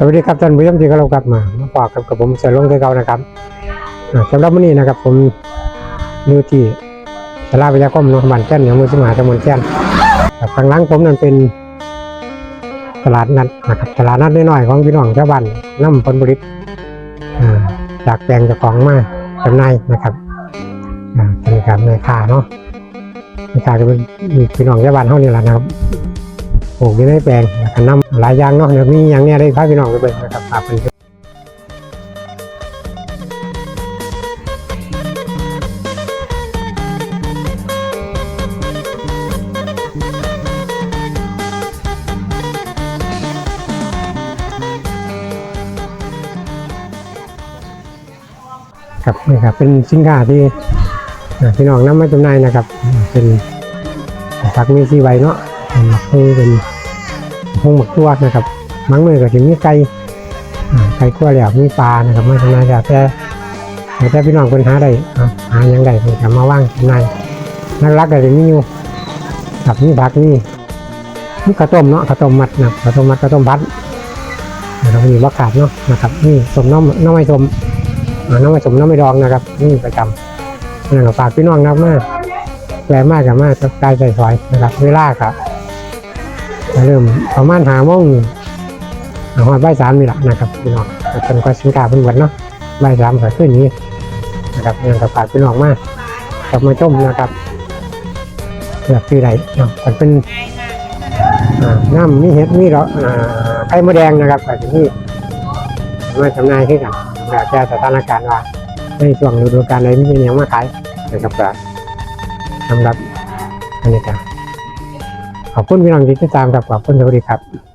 สวัสดีครับท่านผู้ชมที่เคารพครับมามาปอกกับกับผมเสือลงคือเก่านะครับอ่าสำหรับวันนี้นะครับ ผมอยู่ที่สลาวิทยาคมโรบาลแก้นเหนือมือสมหาตะมนแก้นครับข้างหลังผมนั่นเป็นตลาดนัดนะครับตลาดนัดน้อยๆของพี่น้องชาวบ้านน้ำผลผลิตจากแปลงจ้าของมาจำหน่ายนะครับอ่าเป็นการแม่ค้าเนาะแม่ค้าก็เป็นพี่น้องชาวบ้านเท่านี้แหละนะครับ ปลูกอยู่ในแปลงแล้วก็นำหลายอย่างเนาะเดี๋ยวมีอย่างเนี้ยได้พาพี่น้องไปเบิ่งนะครับพาเป็นครับนี่ครับเป็นสินค้าที่พี่น้องนำมาจำหน่ายนะครับ เป็นผักมีสีใบเนาะ เป็นหมักคือเป็นพงหมักตัวนะครับมังมือก็จะมีไก่ไก่ขั้วแล้วมีปลานะครับมาจำหน่ายแล้วแต่แต่พี่น้องคนหาได้อ่าหาอย่างใดเพิ่นก็มาว่างน่ายนักรักก็จะมีอยู่ครับมีผักนี่มีข้าวต้มเนาะข้าวต้มมัดนะครับข้าวต้มมัดข้าวต้มพัดนะครับมีบักขาดเนาะนะครับนี่สมน้ำน้ำไม่สมน้ำผสมน้ำไม่ดองนะครับ นี่ประจำนั่นก็ฝากพี่น้องนะมากแปลมากกับมาสกายใส่ซอยนะครับ เวลาครับ เริ่มประมาณหาโมงหอดใบสามนี่แหละนะครับพี่น้องจนกว่าสินค้าเป็นหมดเนาะใบสามก็ขึ้นนี้นะครับนั่นก็ฝากพี่น้องมากกลับมาต้มนะครับเลือกที่ใดเนาะมันเป็นน้ำมีเห็ดมีเราอ่าไข่มดแดงนะครับแบบที่มาจำหน่ายขึ้นกันแล้วแต่สถานการณ์ว่าในช่วงฤดูกาลใดมีอย่างมาขายนะครับสำหรับอันนี้ครับ ขอบคุณพี่น้องที่ติดตามครับขอบคุณสวัสดีครับ